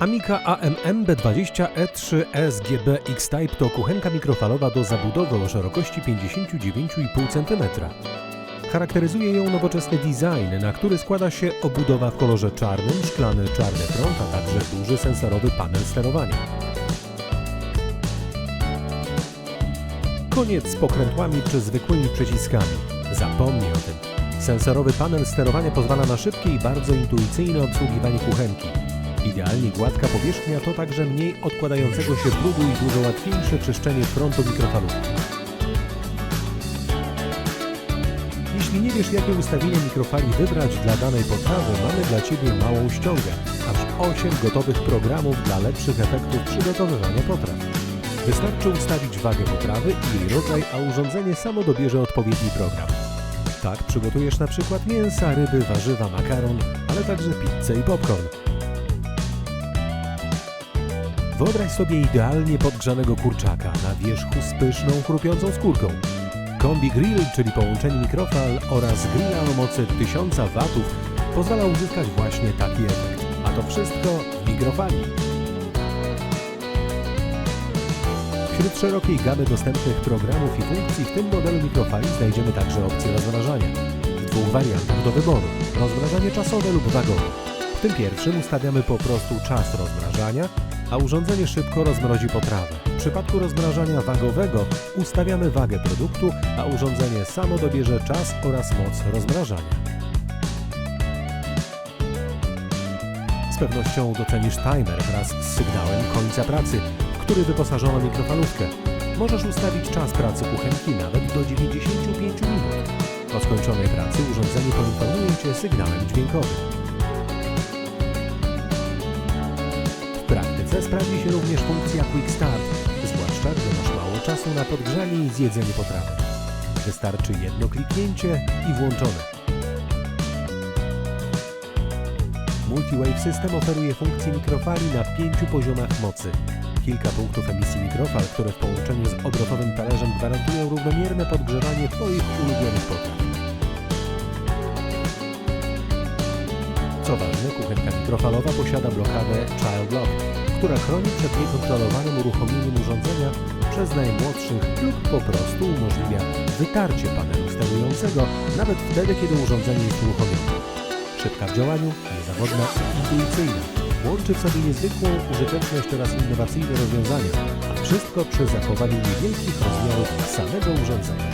Amiga AMM B20 E3 SGB X-Type to kuchenka mikrofalowa do zabudowy o szerokości 59,5 cm. Charakteryzuje ją nowoczesny design, na który składa się obudowa w kolorze czarnym, szklany czarny front, a także duży sensorowy panel sterowania. Koniec z pokrętłami czy zwykłymi przyciskami. Zapomnij o tym. Sensorowy panel sterowania pozwala na szybkie i bardzo intuicyjne obsługiwanie kuchenki. Idealnie gładka powierzchnia to także mniej odkładającego się brudu i dużo łatwiejsze czyszczenie frontu mikrofalówki. Jeśli nie wiesz, jakie ustawienie mikrofali wybrać dla danej potrawy, mamy dla Ciebie małą ściągę. Aż 8 gotowych programów dla lepszych efektów przygotowywania potraw. Wystarczy ustawić wagę potrawy i jej rodzaj, a urządzenie samo dobierze odpowiedni program. Tak przygotujesz na przykład mięsa, ryby, warzywa, makaron, ale także pizzę i popcorn. Wyobraź sobie idealnie podgrzanego kurczaka na wierzchu z pyszną, chrupiącą skórką. Kombi Grill, czyli połączenie mikrofal oraz grilla o mocy 1000 watów pozwala uzyskać właśnie taki efekt. A to wszystko w mikrofali. Wśród szerokiej gamy dostępnych programów i funkcji w tym modelu mikrofali znajdziemy także opcję rozmrażania. W dwóch wariantach do wyboru. Rozmrażanie czasowe lub wagowe. W tym pierwszym ustawiamy po prostu czas rozmrażania, a urządzenie szybko rozmrozi potrawę. W przypadku rozmrażania wagowego ustawiamy wagę produktu, a urządzenie samo dobierze czas oraz moc rozmrażania. Z pewnością docenisz timer wraz z sygnałem końca pracy, w który wyposażono mikrofalówkę. Możesz ustawić czas pracy kuchenki nawet do 95 minut. Po skończonej pracy urządzenie poinformuje Cię sygnałem dźwiękowym. Praktyce sprawdzi się również funkcja Quick Start, zwłaszcza gdy masz mało czasu na podgrzanie i zjedzenie potrawy. Wystarczy jedno kliknięcie i włączone. Multiwave System oferuje funkcję mikrofali na pięciu poziomach mocy. Kilka punktów emisji mikrofal, które w połączeniu z obrotowym talerzem gwarantują równomierne podgrzewanie Twoich ulubionych potraw. Ważne, kuchenka mikrofalowa posiada blokadę Child Lock, która chroni przed niekontrolowanym uruchomieniem urządzenia przez najmłodszych lub po prostu umożliwia wytarcie panelu sterującego nawet wtedy, kiedy urządzenie jest uruchomione. Szybka w działaniu, niezawodna i intuicyjna. Łączy w sobie niezwykłą użyteczność oraz innowacyjne rozwiązania, a wszystko przy zachowaniu niewielkich rozmiarów samego urządzenia.